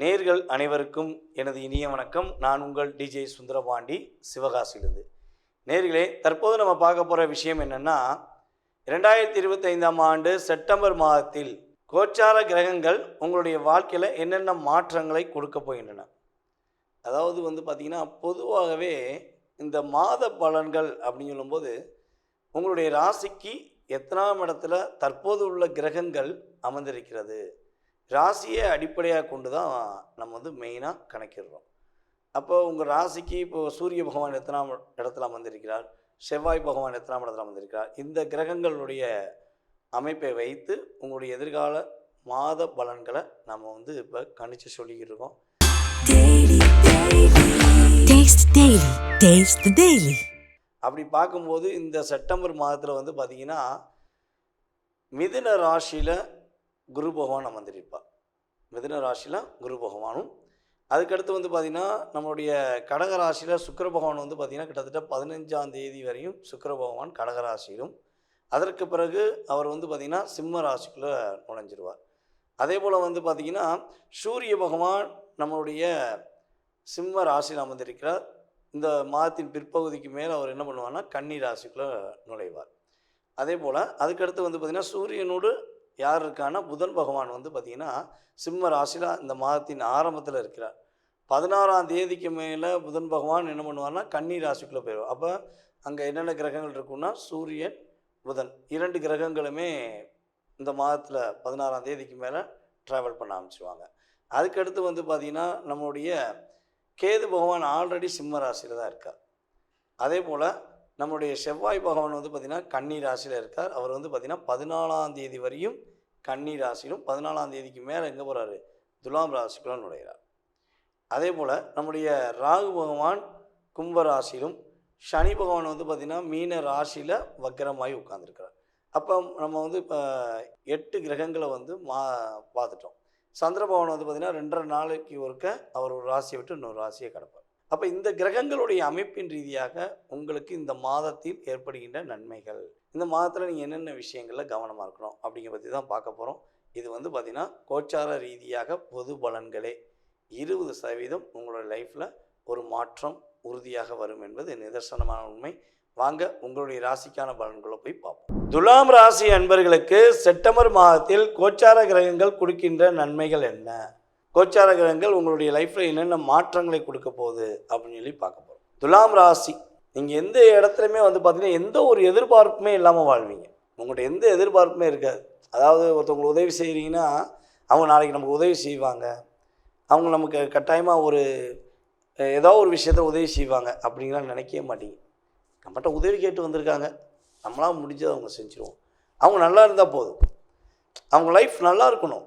நேர்கள் அனைவருக்கும் எனது இனிய வணக்கம். நான் உங்கள் டிஜே சுந்தரபாண்டி சிவகாசியிலிருந்து. நேர்களே தற்போது நம்ம பார்க்க போகிற விஷயம் என்னென்னா ரெண்டாயிரத்தி இருபத்தைந்தாம் ஆண்டு செப்டம்பர் மாதத்தில் கோச்சார கிரகங்கள் உங்களுடைய வாழ்க்கையில் என்னென்ன மாற்றங்களை கொடுக்க போகின்றன. அதாவது வந்து பார்த்திங்கன்னா பொதுவாகவே இந்த மாத பலன்கள் அப்படின்னு சொல்லும்போது உங்களுடைய ராசிக்கு எத்தனாம் இடத்துல தற்போது உள்ள கிரகங்கள் அமர்ந்திருக்கிறது? ராசியை அடிப்படையாக கொண்டு தான் நம்ம வந்து மெயினாக கணக்கிடுறோம். அப்போ உங்கள் ராசிக்கு இப்போ சூரிய பகவான் எத்தனாம் இடத்துல அமர்ந்திருக்கிறார்? செவ்வாய் பகவான் எத்தனாம் இடத்துல அமர்ந்திருக்கிறார்? இந்த கிரகங்களுடைய அமைப்பை வைத்து உங்களுடைய எதிர்கால மாத பலன்களை நம்ம வந்து இப்போ கணிச்சு சொல்லிக்கிட்டு இருக்கோம். அப்படி பார்க்கும்போது இந்த செப்டம்பர் மாதத்தில் வந்து பார்த்திங்கன்னா மிதுன ராசியில் குரு பகவான் அமர்ந்திருப்பார் மிதன ராசியில் குரு பகவானும் அதுக்கடுத்து வந்து பார்த்திங்கன்னா நம்மளுடைய கடக ராசியில் சுக்கர பகவான் வந்து பார்த்திங்கன்னா கிட்டத்தட்ட பதினஞ்சாம் தேதி வரையும் சுக்கர பகவான் கடக ராசியிலும் அதற்கு பிறகு அவர் வந்து பார்த்திங்கன்னா சிம்ம ராசிக்குள்ளே நுழைஞ்சிருவார். அதே போல் வந்து பார்த்திங்கன்னா சூரிய பகவான் நம்மளுடைய சிம்ம ராசியில் அமர்ந்திருக்கிறார். இந்த மாதத்தின் பிற்பகுதிக்கு மேலே அவர் என்ன பண்ணுவார்னா கன்னி ராசிக்குள்ளே நுழைவார். அதே போல் அதுக்கடுத்து வந்து பார்த்திங்கன்னா சூரியனோடு யார் இருக்கான்னா புதன் பகவான் வந்து பார்த்திங்கன்னா சிம்ம ராசியில் இந்த மாதத்தின் ஆரம்பத்தில் இருக்கிறார். பதினாறாம் தேதிக்கு மேலே புதன் பகவான் என்ன பண்ணுவார்னா கன்னி ராசிக்குள்ளே போயிடுவார். அப்போ அங்கே என்னென்ன கிரகங்கள் இருக்குன்னா சூரியன் புதன். இரண்டு கிரகங்களுமே இந்த மாதத்தில் பதினாறாம் தேதிக்கு மேலே ட்ராவல் பண்ண ஆரம்பிச்சிருவாங்க. அதுக்கடுத்து வந்து பார்த்திங்கன்னா நம்மளுடைய கேது பகவான் ஆல்ரெடி சிம்ம ராசியில் தான் இருக்கார். அதே போல் நம்முடைய செவ்வாய் பகவான் வந்து பார்த்திங்கன்னா கன்னி ராசியில் இருக்கார். அவர் வந்து பார்த்திங்கன்னா பதினாலாம் தேதி வரையும் கன்னி ராசியிலும் பதினாலாம் தேதிக்கு மேலே எங்கே போகிறாரு துலாம் ராசிக்குள்ள நுழைகிறார் அதே போல் நம்முடைய ராகு பகவான் கும்ப ராசியிலும் சனி பகவான் வந்து பார்த்திங்கன்னா மீன ராசியில் வக்கரமாகி உட்காந்துருக்கிறார் அப்போ நம்ம வந்து இப்போ எட்டு கிரகங்களை வந்து மா பார்த்துட்டோம். சந்திர பகவான் வந்து பார்த்திங்கன்னா ரெண்டரை நாளைக்கு ஒருக்க அவர் ஒரு ராசியை விட்டு இன்னொரு ராசியை கிடப்பார். அப்போ இந்த கிரகங்களுடைய அமைப்பின் ரீதியாக உங்களுக்கு இந்த மாதத்தில் ஏற்படுகின்ற நன்மைகள். இந்த மாதத்தில் நீங்கள் என்னென்ன விஷயங்களில் கவனமாக இருக்கணும் அப்படிங்கிற பற்றி தான் பார்க்க போகிறோம் இது வந்து பார்த்திங்கன்னா கோச்சார ரீதியாக பொது பலன்களே இருபது சதவீதம் உங்களோட லைஃப்பில் ஒரு மாற்றம் உறுதியாக வரும் என்பது நிதர்சனமான உண்மை. வாங்க உங்களுடைய ராசிக்கான பலன்களை போய் பார்ப்போம். துலாம் ராசி அன்பர்களுக்கு செப்டம்பர் மாதத்தில் கோச்சார கிரகங்கள் கொடுக்கின்ற நன்மைகள் என்ன? கோச்சார கிரகங்கள் உங்களுடைய லைஃப்பில் என்னென்ன மாற்றங்களை கொடுக்க போகுது அப்படின்னு சொல்லி பார்க்க போகிறோம் துலாம் ராசி நீங்கள் எந்த இடத்துலையுமே வந்து பார்த்தீங்கன்னா எந்த ஒரு எதிர்பார்ப்புமே இல்லாமல் வாழ்வீங்க. உங்கள்கிட்ட எந்த எதிர்பார்ப்புமே இருக்காது. அதாவது ஒருத்தவங்களுக்கு உதவி செய்கிறீங்கன்னா அவங்க நாளைக்கு நமக்கு உதவி செய்வாங்க. அவங்க நமக்கு கட்டாயமாக ஒரு ஏதோ ஒரு விஷயத்த உதவி செய்வாங்க அப்படிங்கலாம் நினைக்கவே மாட்டீங்க. நம்மகிட்ட உதவி கேட்டு வந்திருக்காங்க. நம்மளால் முடிஞ்சதை அவங்க செஞ்சுருவோம். அவங்க நல்லா இருந்தால் போதும். அவங்க லைஃப் நல்லா இருக்கணும்.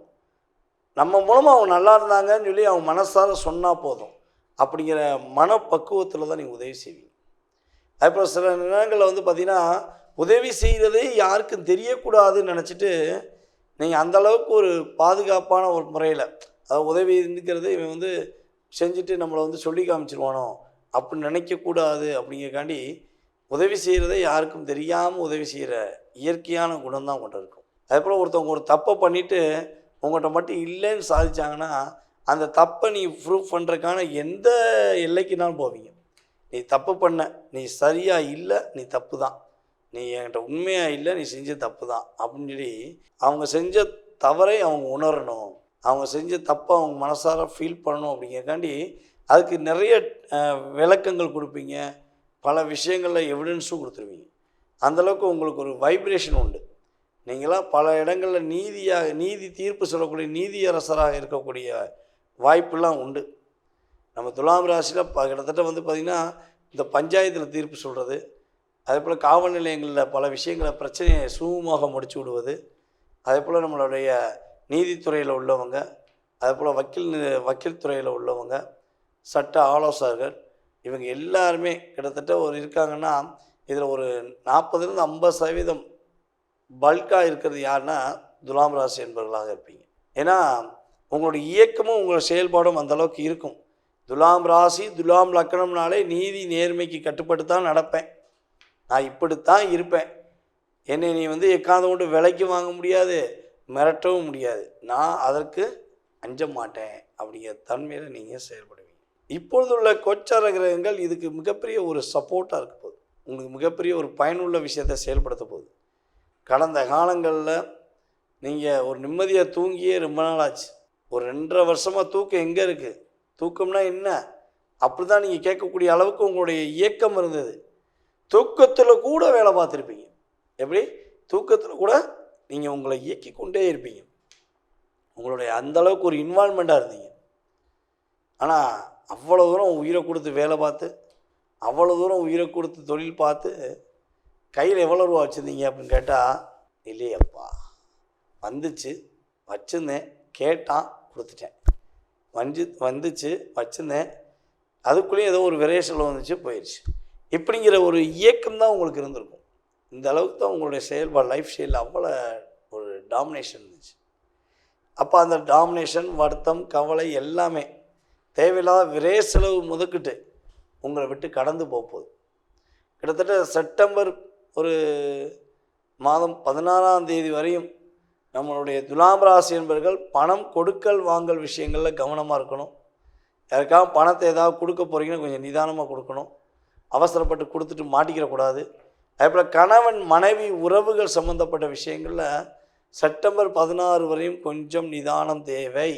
நம்ம மூலமாக அவங்க நல்லா இருந்தாங்கன்னு சொல்லி அவங்க மனசார சொன்னால் போதும். அப்படிங்கிற மனப்பக்குவத்தில் தான் நீங்கள் உதவி செய்வீங்க. அப்புறம் சில நேரங்களில் வந்து பார்த்திங்கன்னா உதவி செய்கிறதே யாருக்கும் தெரியக்கூடாதுன்னு நினச்சிட்டு நீங்கள் அந்தளவுக்கு ஒரு பாதுகாப்பான ஒரு முறையில் அதாவது உதவி இருக்கிறது இவன் வந்து செஞ்சுட்டு நம்மளை வந்து சொல்லி காமிச்சிருவானோ அப்படி நினைக்கக்கூடாது அப்படிங்கிறக்காண்டி உதவி செய்கிறதே யாருக்கும் தெரியாமல் உதவி செய்கிற இயற்கையான குணம் தான் இருக்கும். அதே போல் ஒருத்தவங்க ஒரு தப்பை பண்ணிவிட்டு உங்கள்கிட்ட மட்டும் இல்லைன்னு சாதிச்சாங்கன்னா அந்த தப்பை நீ ப்ரூவ் பண்ணுறதுக்கான எந்த எல்லைக்குனாலும் போவீங்க. நீ தப்பு பண்ண நீ சரியாக இல்லை நீ தப்பு தான் நீ என்கிட்ட உண்மையாக இல்லை நீ செஞ்ச தப்பு தான் அப்படின்னு சொல்லி அவங்க செஞ்ச தவறை அவங்க உணரணும். அவங்க செஞ்ச தப்பை அவங்க மனசார ஃபீல் பண்ணணும் அப்படிங்கிறக்காண்டி அதுக்கு நிறைய விளக்கங்கள் கொடுப்பீங்க. பல விஷயங்களில் எவிடன்ஸும் கொடுத்துருவீங்க. அந்தளவுக்கு உங்களுக்கு ஒரு வைப்ரேஷன் உண்டு. நீங்களாம் பல இடங்களில் நீதியாக நீதி தீர்ப்பு சொல்லக்கூடிய நீதியரசராக இருக்கக்கூடிய வாய்ப்பெல்லாம் உண்டு. நம்ம துலாம் ராசியில் ப கிட்டத்தட்ட வந்து பார்த்திங்கன்னா இந்த பஞ்சாயத்தில் தீர்ப்பு சொல்கிறது அதே போல் காவல் நிலையங்களில் பல விஷயங்களை பிரச்சனையை சுமூகமாக முடிச்சு விடுவது அதே போல் நம்மளுடைய நீதித்துறையில் உள்ளவங்க அதே போல் வக்கீல் வக்கீல் துறையில் உள்ளவங்க சட்ட ஆலோசகர்கள் இவங்க எல்லாருமே கிட்டத்தட்ட ஒரு இருக்காங்கன்னா இதில் ஒரு நாற்பதுலேருந்து ஐம்பது சதவீதம் பல்காக இருக்கிறது யாருன்னா துலாம் ராசி என்பவர்களாக இருப்பீங்க. ஏன்னா உங்களுடைய இயக்கமும் உங்களோட செயல்பாடும் அந்தளவுக்கு இருக்கும். துலாம் ராசி துலாம் லக்கணம்னாலே நீதி நேர்மைக்கு கட்டுப்பட்டு தான் நடப்பேன். நான் இப்படித்தான் இருப்பேன். என்னை நீ வந்து எக்காந்த கொண்டு விலைக்கு வாங்க முடியாது மிரட்டவும் முடியாது. நான் அதற்கு அஞ்ச மாட்டேன் அப்படிங்கிற தன்மையில் நீங்கள் செயல்படுவீங்க. இப்பொழுது உள்ள கோச்சார கிரகங்கள் இதுக்கு மிகப்பெரிய ஒரு சப்போர்ட்டாக இருக்க போகுது. உங்களுக்கு மிகப்பெரிய ஒரு பயனுள்ள விஷயத்தை செயல்படுத்த போகுது. கடந்த காலங்களில் நீங்கள் ஒரு நிம்மதியாக தூங்கியே ரொம்ப நாள் ஆச்சு ஒரு ரெண்டரை வருஷமாக தூக்கம் எங்கே இருக்குது தூக்கம்னா என்ன? அப்படி தான் நீங்கள் கேட்கக்கூடிய அளவுக்கு உங்களுடைய இயக்கம் இருந்தது. தூக்கத்தில் கூட வேலை பார்த்துருப்பீங்க. எப்படி? தூக்கத்தில் கூட நீங்கள் உங்களை இயக்கி கொண்டே இருப்பீங்க. உங்களுடைய அந்தளவுக்கு ஒரு இன்வால்மெண்ட்டாக இருந்தீங்க. ஆனால் அவ்வளோ தூரம் உயிரை கொடுத்து வேலை பார்த்து அவ்வளோ தூரம் உயிரை கொடுத்து தொழில் பார்த்து கையில் எவ்வளோ ரூபா வச்சுருந்தீங்க அப்படின்னு கேட்டால் இல்லையப்பா. வந்துச்சு வச்சுருந்தேன் கேட்டான் கொடுத்துட்டேன். வந்து வந்துச்சு வச்சுருந்தேன். அதுக்குள்ளேயும் ஏதோ ஒரு விரேஷனில் வந்துச்சு போயிடுச்சு இப்படிங்கிற ஒரு இயக்கம் தான் உங்களுக்கு இருந்திருக்கும். இந்த அளவுக்கு தான் உங்களுடைய செயல்பாடு லைஃப் ஸ்டைலில் அவ்வளோ ஒரு டாமினேஷன் இருந்துச்சு. அப்போ அந்த டாமினேஷன் வருத்தம் கவலை எல்லாமே தேவையில்லாத விரே செலவு முதுக்கிட்டு உங்களை விட்டு கடந்து போக போகுது. கிட்டத்தட்ட செப்டம்பர் ஒரு மாதம் பதினாறாம் தேதி வரையும் நம்மளுடைய துலாம் ராசி என்பவர்கள் பணம் கொடுக்கல் வாங்கல் விஷயங்களில் கவனமாக இருக்கணும். யாருக்காக பணத்தை ஏதாவது கொடுக்க போகிறீங்கன்னா கொஞ்சம் நிதானமாக கொடுக்கணும். அவசரப்பட்டு கொடுத்துட்டு மாட்டிக்கிறக்கூடாது அதேபோல் கணவன் மனைவி உறவுகள் சம்மந்தப்பட்ட விஷயங்களில் செப்டம்பர் பதினாறு வரையும் கொஞ்சம் நிதானம் தேவை.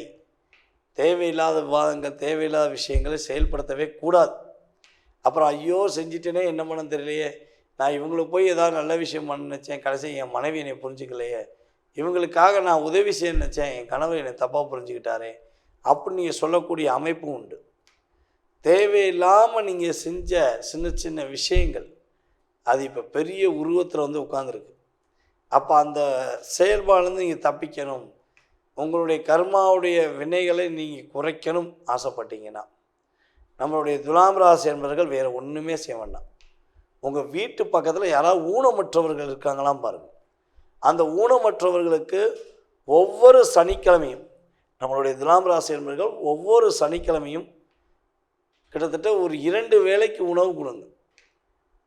தேவையில்லாத விவாதங்கள் தேவையில்லாத விஷயங்களை செயல்படுத்தவே கூடாது. அப்புறம் ஐயோ செஞ்சிட்டேனே என்ன பண்ண தெரியலையே. நான் இவங்களுக்கு போய் ஏதாவது நல்ல விஷயம் பண்ண நினச்சேன் கடைசி என் மனைவி என்னை புரிஞ்சுக்கலையே. இவங்களுக்காக நான் உதவி செய்ய நினச்சேன் என் கணவர் என்னை தப்பாக புரிஞ்சுக்கிட்டாரே அப்படின்னு நீங்கள் சொல்லக்கூடிய அமைப்பும் உண்டு. தேவையில்லாமல் நீங்கள் செஞ்ச சின்ன சின்ன விஷயங்கள் அது இப்போ பெரிய உருவத்தில் வந்து உட்காந்துருக்கு அப்போ அந்த செயல்பாடுலேருந்து நீங்கள் தப்பிக்கணும். உங்களுடைய கர்மாவுடைய வினைகளை நீங்கள் குறைக்கணும் ஆசைப்பட்டீங்கன்னா நம்மளுடைய துலாம் ராசி என்பவர்கள் வேறு ஒன்றுமே செய்ய வேண்டாம். உங்கள் வீட்டு பக்கத்தில் யாராவது ஊனமற்றவர்கள் இருக்காங்களாம் பாருங்கள் அந்த ஊனமற்றவர்களுக்கு ஒவ்வொரு சனிக்கிழமையும் நம்மளுடைய துலாம் ராசி என்பர்கள் ஒவ்வொரு சனிக்கிழமையும் கிட்டத்தட்ட ஒரு இரண்டு வேளைக்கு உணவு கொடுங்க.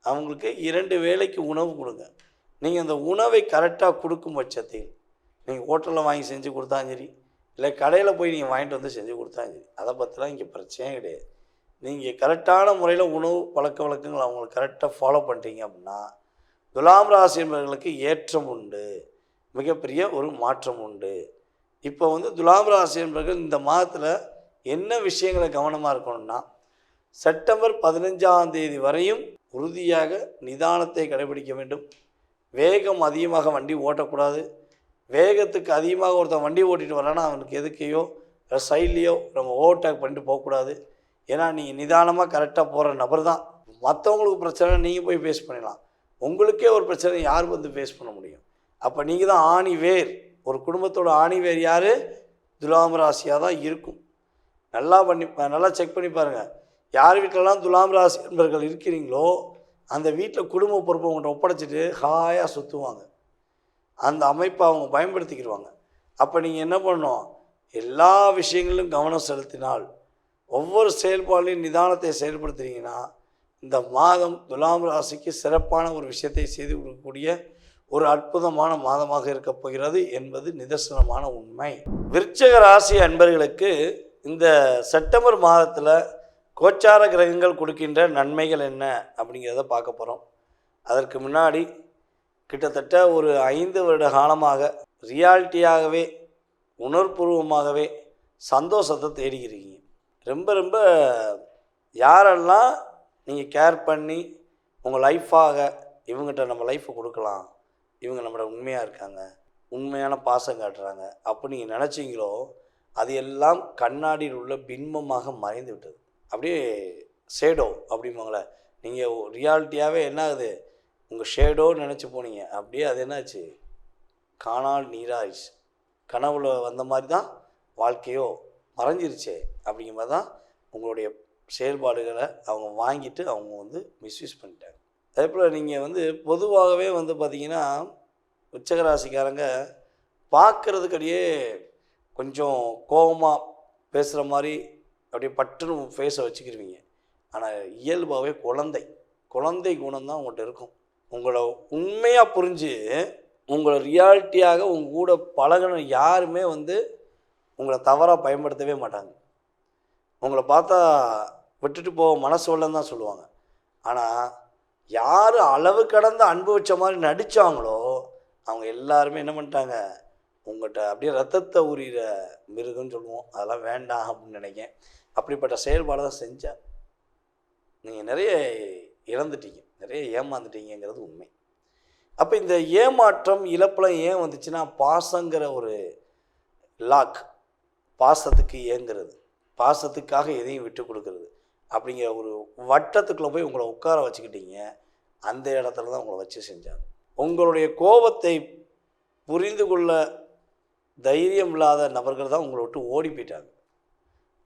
அவங்களுக்கு இரண்டு வேளைக்கு உணவு கொடுங்க. நீங்கள் அந்த உணவை கரெக்டாக கொடுக்கும் பட்சத்தில் நீங்கள் ஹோட்டலில் வாங்கி செஞ்சு கொடுத்தாலும் சரி இல்லை கடையில் போய் நீங்கள் வாங்கிட்டு வந்து செஞ்சு கொடுத்தாலும் சரி அதை பற்றிலாம் இங்கே பிரச்சனையே கிடையாது. நீங்கள் கரெக்டான முறையில் உணவு பழக்க வழக்கங்கள் அவங்களுக்கு கரெக்டாக ஃபாலோ பண்ணிட்டீங்க அப்படின்னா துலாம் ராசி என்பவர்களுக்கு ஏற்றம் உண்டு. மிகப்பெரிய ஒரு மாற்றம் உண்டு. இப்போ வந்து துலாம் ராசி என்பவர்கள் இந்த மாதத்தில் என்ன விஷயங்களை கவனமாக இருக்கணும்னா செப்டம்பர் பதினஞ்சாம் தேதி வரையும் உறுதியாக நிதானத்தை கடைபிடிக்க வேண்டும். வேகம் அதிகமாக வண்டி ஓட்டக்கூடாது. வேகத்துக்கு அதிகமாக ஒருத்தன் வண்டி ஓட்டிகிட்டு வரானா அவனுக்கு எதுக்கையோ சைட்லேயோ நம்ம ஓவர்டேக் பண்ணிட்டு போகக்கூடாது. ஏன்னா நீங்கள் நிதானமாக கரெக்டாக போகிற நபர் தான் மற்றவங்களுக்கு பிரச்சனை நீங்கள் போய் ஃபேஸ் பண்ணிடலாம். உங்களுக்கே ஒரு பிரச்சனை யார் வந்து ஃபேஸ் பண்ண முடியும்? அப்போ நீங்கள் தான் ஆணி வேர். ஒரு குடும்பத்தோட ஆணி வேர் யார்? துலாம் ராசியாக தான் இருக்கும். நல்லா பண்ணி நல்லா செக் பண்ணி பாருங்கள் யார் வீட்டிலலாம் துலாம் ராசி என்பர்கள் இருக்கிறீங்களோ அந்த வீட்டில் குடும்ப பொறுப்பை உங்கள்கிட்ட ஒப்படைச்சிட்டு ஹாயாக சுற்றுவாங்க அந்த அமைப்பை அவங்க பயன்படுத்திக்கிடுவாங்க அப்போ நீங்கள் என்ன பண்ணணும்? எல்லா விஷயங்களிலும் கவனம் செலுத்தினால் ஒவ்வொரு செயல்பாடுலையும் நிதானத்தை செயல்படுத்துகிறீங்கன்னா இந்த மாதம் துலாம் ராசிக்கு சிறப்பான ஒரு விஷயத்தை செய்து கொடுக்கக்கூடிய ஒரு அற்புதமான மாதமாக இருக்கப் போகிறது என்பது நிதர்சனமான உண்மை. விருச்சக ராசி அன்பர்களுக்கு இந்த செப்டம்பர் மாதத்தில் கோச்சார கிரகங்கள் கொடுக்கின்ற நன்மைகள் என்ன அப்படிங்கிறத பார்க்க போகிறோம் அதற்கு முன்னாடி கிட்டத்தட்ட ஒரு ஐந்து வருட காலமாக ரியாலிட்டியாகவே உணர்பூர்வமாகவே சந்தோஷத்தை தேடிக்கிறீங்க ரொம்ப ரொம்ப யாரெல்லாம் நீங்கள் கேர் பண்ணி உங்கள் லைஃபாக இவங்ககிட்ட நம்ம லைஃப்பை கொடுக்கலாம் இவங்க நம்மளோட உண்மையாக இருக்காங்க உண்மையான பாசம் காட்டுறாங்க அப்படி நீங்கள் நினச்சிங்களோ அது எல்லாம் கண்ணாடியில் உள்ள பின்பமாக மறைந்து விட்டது. அப்படியே ஷேடோ அப்படிம்பாங்களே நீங்கள் ரியாலிட்டியாகவே என்ன ஆகுது? உங்கள் ஷேடோன்னு நினச்சி போனீங்க. அப்படியே அது என்னாச்சு? காணால் நீராயிடுச்சு. கனவுல வந்த மாதிரி தான் வாழ்க்கையோ மறைஞ்சிருச்சே அப்படிங்கிற மாதிரி தான் உங்களுடைய செயல்பாடுகளை அவங்க வாங்கிட்டு அவங்க வந்து மிஸ்யூஸ் பண்ணிட்டாங்க. அதே போல் நீங்கள் வந்து பொதுவாகவே வந்து பார்த்தீங்கன்னா உச்சகராசிக்காரங்க பார்க்குறதுக்கடியே கொஞ்சம் கோபமாக பேசுகிற மாதிரி அப்படியே பட்டுன்னு ஃபேஸை வச்சுக்கிருவீங்க. ஆனால் இயல்பாகவே குழந்தை குழந்தை குணம் தான் உங்கள்கிட்ட இருக்கும். உங்களை உண்மையாக புரிஞ்சு உங்களை ரியாலிட்டியாக உங்கள் கூட பழகின யாருமே வந்து உங்களை தவறாக பயன்படுத்தவே மாட்டாங்க. உங்களை பார்த்தா விட்டுட்டு போக மனசு வரலன்னு தான் சொல்லுவாங்க. ஆனால் யார் அளவு கடந்த அனுபவித்த மாதிரி நடித்தாங்களோ அவங்க எல்லாருமே என்ன பண்ணிட்டாங்க உங்கள்கிட்ட அப்படியே ரத்தத்தை உரிகிற மிருகன்னு சொல்லுவோம். அதெல்லாம் வேண்டாம் அப்படின்னு நினைக்கேன். அப்படிப்பட்ட செயல்பாடை தான் செஞ்சேன் நீங்கள் நிறைய இழந்துட்டீங்க நிறைய ஏமாந்துட்டீங்கங்கிறது உண்மை. அப்போ இந்த ஏமாற்றம் இழப்பெல்லாம் ஏன் வந்துச்சுன்னா பாசங்கிற ஒரு லாக். பாசத்துக்கு ஏங்குறது. பாசத்துக்காக எதையும் விட்டு கொடுக்கறது. அப்படிங்கிற ஒரு வட்டத்துக்குள்ளே போய் உங்களை உட்கார வச்சுக்கிட்டீங்க. அந்த இடத்துல தான் உங்களை வச்சு செஞ்சாங்க. உங்களுடைய கோபத்தை புரிந்து கொள்ள தைரியம் இல்லாத நபர்கள் தான் உங்களை விட்டு ஓடி போயிட்டாங்க.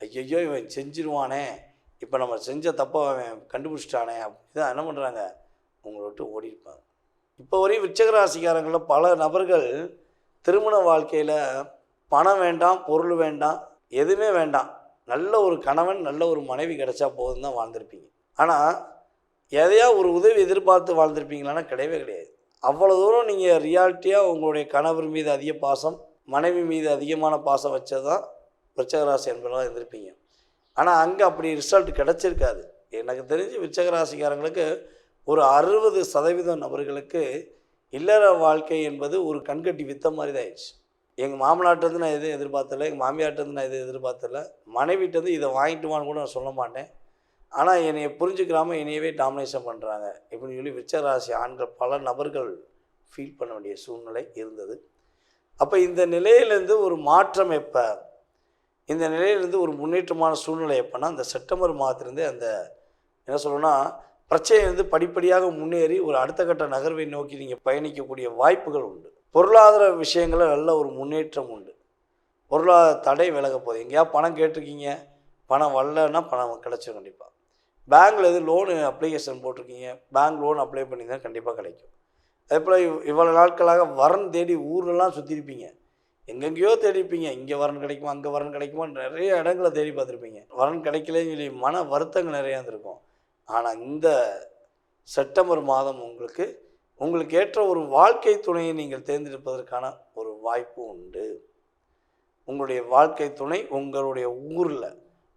ஐயோ இவன் செஞ்சிருவானே. இப்போ நம்ம செஞ்ச தப்பை அவன் கண்டுபிடிச்சிட்டானே. அப்படிதான் என்ன பண்ணுறாங்க உங்களை விட்டு ஓடிருப்பாங்க இப்போ வரையும் விச்சகராசிக்காரங்களில் பல நபர்கள் திருமண வாழ்க்கையில் பணம் வேண்டாம் பொருள் வேண்டாம் எதுவுமே வேண்டாம். நல்ல ஒரு கணவன் நல்ல ஒரு மனைவி கிடைச்சா போதும் தான் வாழ்ந்திருப்பீங்க. ஆனால் எதையா ஒரு உதவி எதிர்பார்த்து வாழ்ந்திருப்பீங்களான்னா கிடையவே கிடையாது. அவ்வளோ தூரம் நீங்கள் ரியாலிட்டியாக உங்களுடைய கணவர் மீது அதிக பாசம் மனைவி மீது அதிகமான பாசம் வச்சது தான் விருச்சகராசி என்பதாக இருந்திருப்பீங்க. ஆனால் அங்கே அப்படி ரிசல்ட் கிடச்சிருக்காது. எனக்கு தெரிஞ்சு விருச்சகராசிக்காரங்களுக்கு ஒரு அறுபது சதவீதம் நபர்களுக்கு இல்லற வாழ்க்கை என்பது ஒரு கண்கட்டி வித்த மாதிரி தான் ஆயிடுச்சு எங்கள் மாமனார்ட்டேருந்து நான் எதுவும் எதிர்பார்த்தல எங்கள் மாமியார்ட்டேருந்து நான் எதுவும் எதிர்பார்த்தல. மனைவிட்டேருந்து இதை வாங்கிட்டு வான்னு கூட நான் சொல்ல மாட்டேன். ஆனால் என்னையை புரிஞ்சுக்கிறாம என்னையவே டாமினேஷன் பண்ணுறாங்க இப்படின்னு சொல்லி விச்சராசி ஆண்கள் பல நபர்கள் ஃபீல் பண்ண வேண்டிய சூழ்நிலை இருந்தது. அப்போ இந்த நிலையிலேருந்து ஒரு மாற்றம் எப்போ? இந்த நிலையிலேருந்து ஒரு முன்னேற்றமான சூழ்நிலை எப்போனா அந்த செப்டம்பர் மாதத்துலேருந்து அந்த என்ன சொல்லணும்னா வந்து படிப்படியாக முன்னேறி ஒரு அடுத்த கட்ட நகர்வை நோக்கி நீங்கள் பயணிக்கக்கூடிய வாய்ப்புகள் உண்டு. பொருளாதார விஷயங்களில் நல்ல ஒரு முன்னேற்றம் உண்டு. பொருளாதார தடை விலக போகுது. எங்கேயா பணம் கேட்டிருக்கீங்க. பணம் வரலன்னா பணம் கிடச்சிடும் கண்டிப்பாக பேங்க்கில் எது லோனு அப்ளிகேஷன் போட்டிருக்கீங்க. பேங்க் லோன் அப்ளை பண்ணியிருந்தா கண்டிப்பாக கிடைக்கும். அதே போல் இவ் இவ்வளோ நாட்களாக வரன் தேடி ஊர்லலாம் சுற்றிருப்பீங்க எங்கெங்கேயோ தேடிப்பீங்க இங்கே வரன் கிடைக்குமா அங்கே வரன் கிடைக்குமா நிறைய இடங்களை தேடி பார்த்துருப்பீங்க. வரன் கிடைக்கலன்னு சொல்லி மன வருத்தங்கள் நிறையா இருந்திருக்கும் ஆனால் இந்த செப்டம்பர் மாதம் உங்களுக்கு உங்களுக்கு ஏற்ற ஒரு வாழ்க்கை துணையை நீங்கள் தேர்ந்தெடுப்பதற்கான ஒரு வாய்ப்பு உண்டு. உங்களுடைய வாழ்க்கை துணை உங்களுடைய ஊரில்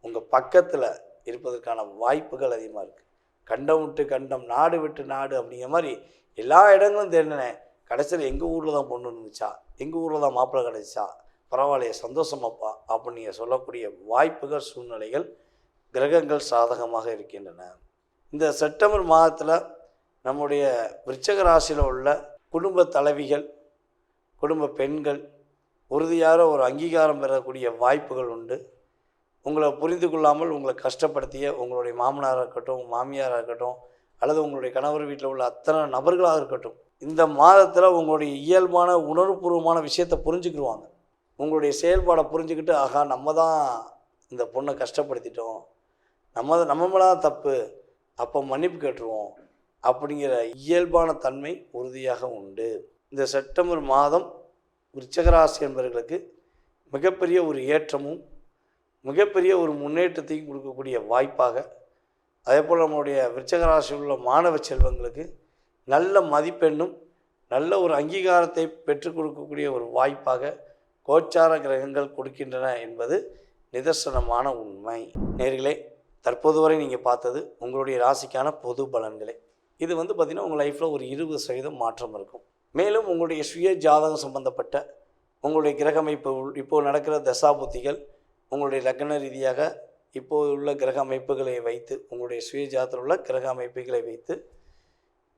உங்கள் பக்கத்தில் இருப்பதற்கான வாய்ப்புகள் அதிகமாக இருக்குது கண்டம் விட்டு கண்டம் நாடு விட்டு நாடு அப்படிங்கிற மாதிரி எல்லா இடங்களும் தேடினேன் கடைசியில் எங்கள் ஊரில் தான் பொண்ணு இருந்துச்சா எங்கள் ஊரில் தான் மாப்பிள்ளை கிடைச்சா பரவாயில்லையே சந்தோஷமாப்பா அப்படின்னு நீங்கள் சொல்லக்கூடிய வாய்ப்புகள் சூழ்நிலைகள் கிரகங்கள் சாதகமாக இருக்கின்றன. இந்த செப்டம்பர் மாதத்தில் நம்முடைய விருச்சக ராசியில் உள்ள குடும்ப தலைவிகள் குடும்ப பெண்கள் உறுதியான ஒரு அங்கீகாரம் பெறக்கூடிய வாய்ப்புகள் உண்டு. உங்களை புரிந்து கொள்ளாமல் உங்களை கஷ்டப்படுத்திய உங்களுடைய மாமனாராக இருக்கட்டும் மாமியாராக இருக்கட்டும் அல்லது உங்களுடைய கணவர் வீட்டில் உள்ள அத்தனை நபர்களாக இருக்கட்டும் இந்த மாதத்தில் உங்களுடைய இயல்பான உணர்வுபூர்வமான விஷயத்தை புரிஞ்சுக்கிடுவாங்க உங்களுடைய செயல்பாடை புரிஞ்சுக்கிட்டு ஆகா நம்ம தான் இந்த பொண்ணை கஷ்டப்படுத்திட்டோம். நம்ம நம்ம தான் தப்பு. அப்போ மன்னிப்பு கேட்டுருவோம். அப்படிங்கிற இயல்பான தன்மை உறுதியாக உண்டு. இந்த செப்டம்பர் மாதம் விருச்சகராசி என்பவர்களுக்கு மிகப்பெரிய ஒரு ஏற்றமும் மிகப்பெரிய ஒரு முன்னேற்றத்தையும் கொடுக்கக்கூடிய வாய்ப்பாக அதே போல் நம்மளுடைய விருச்சகராசியில் உள்ள மாணவ செல்வங்களுக்கு நல்ல மதிப்பெண்ணும் நல்ல ஒரு அங்கீகாரத்தை பெற்றுக் கொடுக்கக்கூடிய ஒரு வாய்ப்பாக கோச்சார கிரகங்கள் கொடுக்கின்றன என்பது நிதர்சனமான உண்மை. நேர்களே தற்போது வரை நீங்கள் பார்த்தது உங்களுடைய ராசிக்கான பொது பலன்களே. இது வந்து பார்த்திங்கன்னா உங்கள் லைஃப்பில் ஒரு இருபது சதவீதம் மாற்றம் இருக்கும். மேலும் உங்களுடைய சுய ஜாதகம் சம்பந்தப்பட்ட உங்களுடைய கிரக அமைப்பு உள்- நடக்கிற தசாபுத்திகள் உங்களுடைய லக்ன ரீதியாக இப்போது உள்ள கிரக அமைப்புகளை வைத்து உங்களுடைய சுய ஜாதத்தில் உள்ள கிரக அமைப்புகளை வைத்து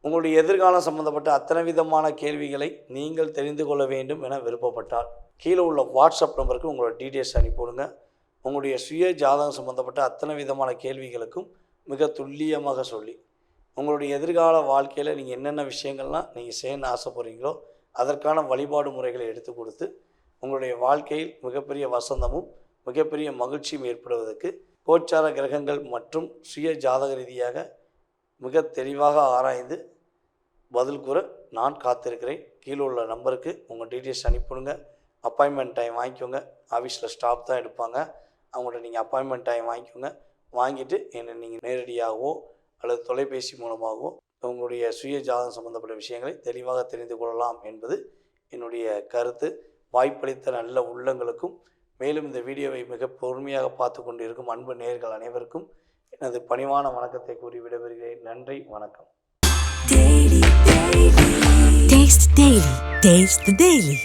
உங்களுடைய எதிர்காலம் சம்பந்தப்பட்ட அத்தனை விதமான கேள்விகளை நீங்கள் தெரிந்து கொள்ள வேண்டும் என விருப்பப்பட்டால் கீழே உள்ள வாட்ஸ்அப் நம்பருக்கு உங்களோட டீட்டெயில்ஸ் அனுப்பிவிடுங்க. உங்களுடைய சுய ஜாதகம் சம்பந்தப்பட்ட அத்தனை விதமான கேள்விகளுக்கும் மிக துல்லியமாக சொல்லி உங்களுடைய எதிர்கால வாழ்க்கையில் நீங்கள் என்னென்ன விஷயங்கள்லாம் நீங்கள் செய்யணும்னு ஆசைப்படுறீங்களோ அதற்கான வழிபாடு முறைகளை எடுத்து கொடுத்து உங்களுடைய வாழ்க்கையில் மிகப்பெரிய வசந்தமும் மிகப்பெரிய மகிழ்ச்சியும் ஏற்படுவதற்கு கோச்சார கிரகங்கள் மற்றும் சுய ஜாதக ரீதியாக மிக தெளிவாக ஆராய்ந்து பதில் கூற நான் காத்திருக்கிறேன். கீழே உள்ள நம்பருக்கு உங்கள் டீட்டெயில்ஸ் அனுப்பிவிடுங்க. அப்பாயின்மெண்ட் டைம் வாங்கிக்கோங்க. ஆஃபீஸில் ஸ்டாஃப் தான் எடுப்பாங்க. அவங்கள்ட்ட நீங்கள் அப்பாயின்மெண்ட் டைம் வாங்கிக்கோங்க. வாங்கிட்டு என்னை நீங்கள் நேரடியாகவோ அல்லது தொலைபேசி மூலமாகவும் உங்களுடைய சுய ஜாதகம் சம்பந்தப்பட்ட விஷயங்களை தெளிவாக தெரிந்து கொள்ளலாம் என்பது என்னுடைய கருத்து வாய்ப்பளித்த நல்ல உள்ளங்களுக்கும் மேலும் இந்த வீடியோவை மிக பொறுமையாக பார்த்து கொண்டிருக்கும் அன்பு நேயர்கள் அனைவருக்கும் எனது பணிவான வணக்கத்தை கூறி விடைபெறுகிறேன் நன்றி வணக்கம் Taste the Daily. Taste the Daily.